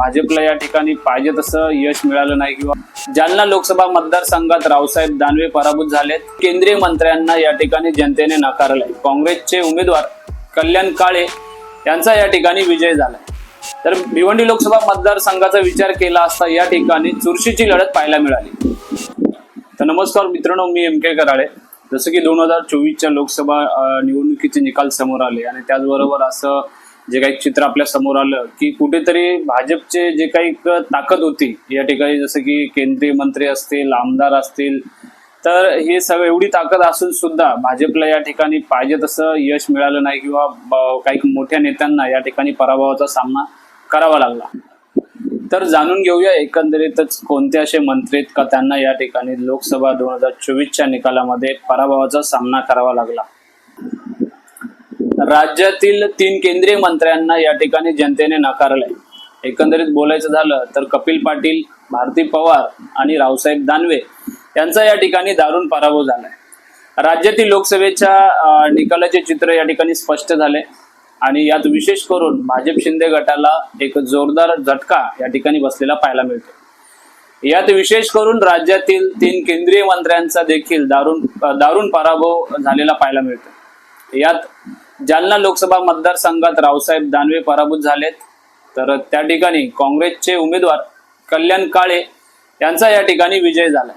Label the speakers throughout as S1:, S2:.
S1: भाजपला या ठिकाणी पाहिजे तसं यश मिळालं नाही किंवा जालना लोकसभा मतदारसंघात रावसाहेब दानवे पराभूत झालेत. केंद्रीय मंत्र्यांना या ठिकाणी जनतेने नाकारलंय. काँग्रेसचे उमेदवार कल्याण काळे यांचा या ठिकाणी विजय झालाय. तर भिवंडी लोकसभा मतदारसंघाचा विचार केला असता या ठिकाणी चुरशीची लढत पाहायला मिळाली. तर नमस्कार मित्रांनो मी एम के कराळे. जसं की दोन हजार चोवीसच्या लोकसभा निवडणुकीचे निकाल समोर आले आणि त्याचबरोबर असं जे काही चित्र आपल्यासमोर आलं की कुठेतरी भाजपचे जे काही ताकद होती या ठिकाणी जसं की केंद्रीय मंत्री असतील आमदार असतील तर हे सगळं एवढी ताकद असून सुद्धा भाजपला या ठिकाणी पाहिजे तसं यश मिळालं नाही किंवा काही मोठ्या नेत्यांना या ठिकाणी पराभवाचा सामना करावा लागला. तर जाणून घेऊया एकंदरीतच कोणते असे मंत्री आहेत का त्यांना या ठिकाणी लोकसभा दोन हजार चोवीसच्या निकालामध्ये पराभवाचा सामना करावा लागला. राज्यातील तीन केंद्रीय मंत्र्यांना या ठिकाणी जनतेने नाकारलंय. एकंदरीत बोलायचं झालं तर कपिल पाटील भारती पवार आणि रावसाहेब दानवे यांचा या ठिकाणी दारुण पराभव झालाय. राज्यातील लोकसभेच्या निकालाचे चित्र या ठिकाणी स्पष्ट झाले आणि यात विशेष करून भाजप शिंदे गटाला एक जोरदार झटका या ठिकाणी बसलेला पाहायला मिळतो यात विशेष करून राज्यातील तीन केंद्रीय मंत्र्यांचा देखील दारुण दारुण पराभव झालेला पाहायला मिळतो यात जालना लोकसभा मतदारसंघात रावसाहेब दानवे पराभूत झालेत. तर त्या ठिकाणी काँग्रेसचे उमेदवार कल्याण काळे यांचा या ठिकाणी विजय झालाय.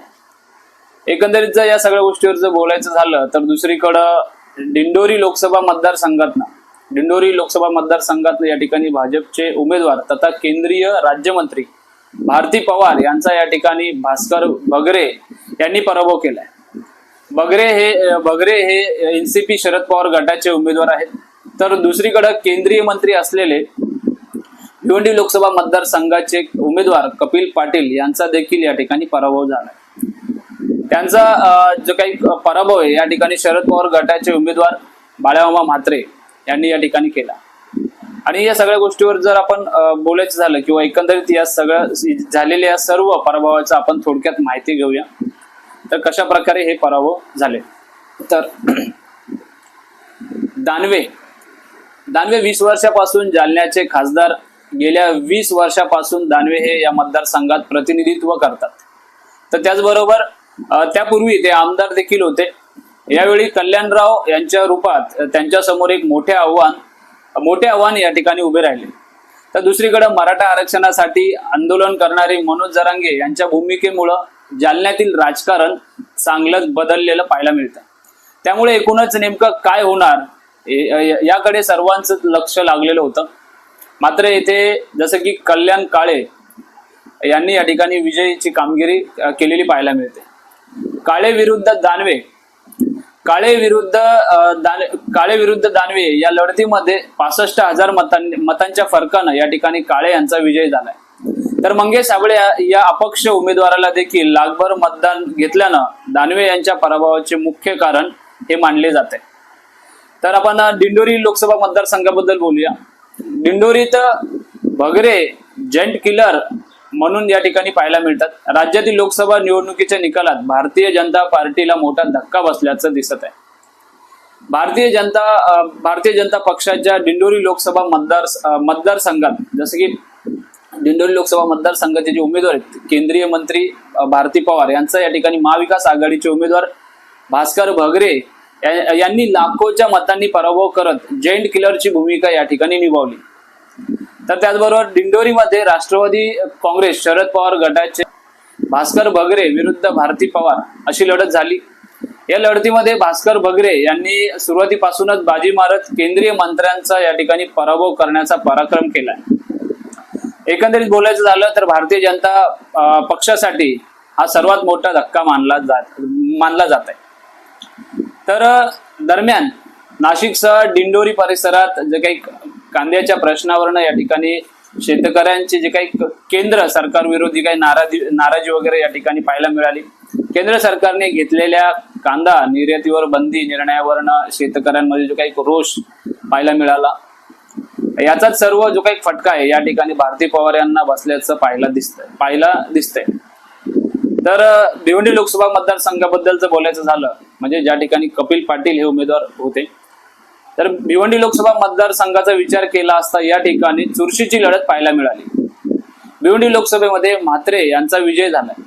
S1: एकंदरीत जर या सगळ्या गोष्टीवर जर बोलायचं झालं तर दुसरीकडं दिंडोरी लोकसभा मतदारसंघातनं दिंडोरी लोकसभा मतदारसंघात या ठिकाणी भाजपचे उमेदवार तथा केंद्रीय राज्यमंत्री भारती पवार यांचा या ठिकाणी भास्कर बगरे यांनी पराभव केलाय. बगरे हे बगरे हे एनसीपी शरद पवार गटाचे उमेदवार आहेत. तर दुसरीकडे केंद्रीय मंत्री असलेले भिवंडी लोकसभा मतदारसंघाचे उमेदवार कपिल पाटील यांचा देखील या ठिकाणी पराभव झाला. त्यांचा जो काही पराभव आहे या ठिकाणी शरद पवार गटाचे उमेदवार बाळ्यामा म्हात्रे यांनी या ठिकाणी केला. आणि या सगळ्या गोष्टीवर जर आपण बोलायचं झालं किंवा एकंदरीत या सगळ्या झालेल्या या सर्व पराभवाचा आपण थोडक्यात माहिती घेऊया. तर कशा प्रकारे हे पराभव झाले? तर दानवे दानवे वीस वर्षापासून जालन्याचे खासदार गेल्या वीस वर्षापासून दानवे हे या मतदारसंघात प्रतिनिधित्व करतात. तर त्याचबरोबर त्यापूर्वी ते आमदार देखील होते. यावेळी कल्याणराव यांच्या रूपात त्यांच्यासमोर एक मोठे आव्हान मोठे आव्हान या ठिकाणी उभे राहिले. तर दुसरीकडे मराठा आरक्षणासाठी आंदोलन करणारे मनोज जरांगे यांच्या भूमिकेमुळं जालन्यातील राजकारण चांगलंच बदललेलं पाहायला मिळतं. त्यामुळे एकूणच नेमकं काय होणार याकडे सर्वांचं लक्ष लागलेलं होतं. मात्र येथे जसं की कल्याण काळे यांनी या ठिकाणी विजयीची कामगिरी केलेली पाहायला मिळते. काळे विरुद्ध दानवे काळे विरुद्ध दान काळे विरुद्ध दानवे या लढतीमध्ये पासष्ट हजार मतां मतांच्या फरकानं या ठिकाणी काळे यांचा विजय झालाय. तर मंगेश साबळे या- अपक्ष उमेदवाराला देखील लागभर मतदान घेतल्यानं दानवे यांच्या पराभवाचे मुख्य कारण हे मानले जाते. तर आपण दिंडोरी लोकसभा मतदारसंघाबद्दल बोलूया. दिंडोरीत भगरे जेंट किलर म्हणून या ठिकाणी पाहायला मिळतात. राज्यातील लोकसभा निवडणुकीच्या निकालात भारतीय जनता पार्टीला मोठा धक्का बसल्याचं दिसत आहे. भारतीय जनता भारतीय जनता पक्षाच्या दिंडोरी लोकसभा मतदार मतदारसंघात जसं की दिंडोरी लोकसभा मतदारसंघाचे जे उमेदवार आहेत केंद्रीय मंत्री भारती पवार यांचा या ठिकाणी महाविकास आघाडीचे उमेदवार भास्कर भगरे यांनी लाखोच्या मतांनी पराभव करत जैंट किलरची भूमिका या ठिकाणी निभावली. तर त्याचबरोबर दिंडोरीमध्ये राष्ट्रवादी काँग्रेस शरद पवार गटाचे भास्कर भगरे विरुद्ध भारती पवार अशी लढत झाली. या लढतीमध्ये भास्कर भगरे यांनी सुरुवातीपासूनच बाजी मारत केंद्रीय मंत्र्यांचा या ठिकाणी पराभव करण्याचा पराक्रम केलाय. एकंदरीत बोलायचं झालं तर भारतीय जनता पक्षासाठी हा सर्वात मोठा धक्का मानला जात मानला जात आहे. तर दरम्यान नाशिकसह दिंडोरी परिसरात जे काही कांद्याच्या प्रश्नावरनं या ठिकाणी शेतकऱ्यांचे जे काही केंद्र सरकार विरोधी काही नाराजी नाराजी वगैरे या ठिकाणी पाहायला मिळाली. केंद्र सरकारने घेतलेल्या कांदा निर्यातीवर बंदी निर्णयावरनं शेतकऱ्यांमध्ये जो काही रोष पाहायला मिळाला. याचाच सर्व जो काही फटका आहे या ठिकाणी भारती पवार यांना बसल्याचं पाहायला दिसत पाहायला दिसतंय. तर भिवंडी लोकसभा मतदारसंघाबद्दल जर बोलायचं झालं म्हणजे ज्या ठिकाणी कपिल पाटील हे उमेदवार होते. तर भिवंडी लोकसभा मतदारसंघाचा विचार केला असता या ठिकाणी चुरशीची लढत पाहायला मिळाली. भिवंडी लोकसभेमध्ये म्हात्रे यांचा विजय झालाय.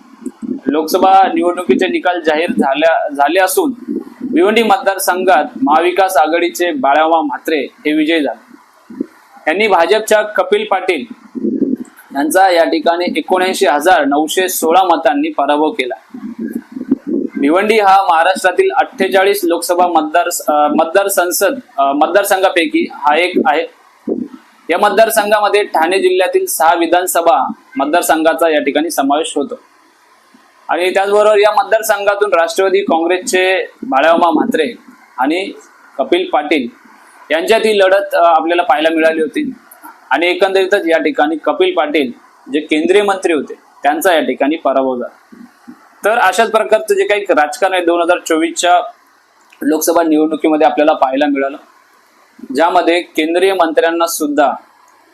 S1: लोकसभा निवडणुकीचे निकाल जाहीर झाल्या झाले असून भिवंडी मतदारसंघात महाविकास आघाडीचे बाळावा म्हात्रे हे विजय झाले. यांनी भाजपच्या कपिल पाटील यांचा या ठिकाणी एकोणऐंशी हजार नऊशे सोळा मतांनी पराभव केला. भिवंडी हा महाराष्ट्रातील अठ्ठेचाळीस लोकसभा मतदार मतदार संसद मतदारसंघापैकी हा एक आहे. या मतदारसंघामध्ये ठाणे जिल्ह्यातील सहा विधानसभा मतदारसंघाचा या ठिकाणी समावेश होतो. आणि त्याचबरोबर या मतदारसंघातून राष्ट्रवादी काँग्रेसचे बाळामा म्हात्रे आणि कपिल पाटील यांच्यात ही लढत आपल्याला पाहायला मिळाली होती. आणि एकंदरीतच या ठिकाणी कपिल पाटील जे केंद्रीय मंत्री होते त्यांचा या ठिकाणी पराभव झाला. तर अशाच प्रकारचं जे काही राजकारण आहे दोन हजार चोवीसच्या लोकसभा निवडणुकीमध्ये आपल्याला पाहायला मिळालं. ज्यामध्ये केंद्रीय मंत्र्यांना सुद्धा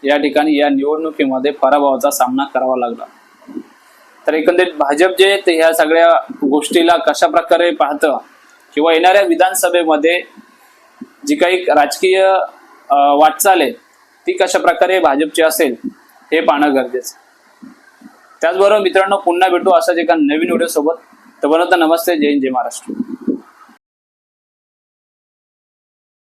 S1: या ठिकाणी या निवडणुकीमध्ये पराभवाचा सामना करावा लागला. तर एकंदरीत भाजप जे आहे ते ह्या सगळ्या गोष्टीला कशा प्रकारे पाहतं किंवा येणाऱ्या विधानसभेमध्ये जी काही राजकीय वाटचाल आहे ती कशा प्रकारे भाजपची असेल हे पाहणं गरजेचं त्याचबरोबर मित्रांनो पुन्हा भेटू असाच एका नवीन व्हिडिओ सोबत तर नमस्ते जय हिंद जय महाराष्ट्र.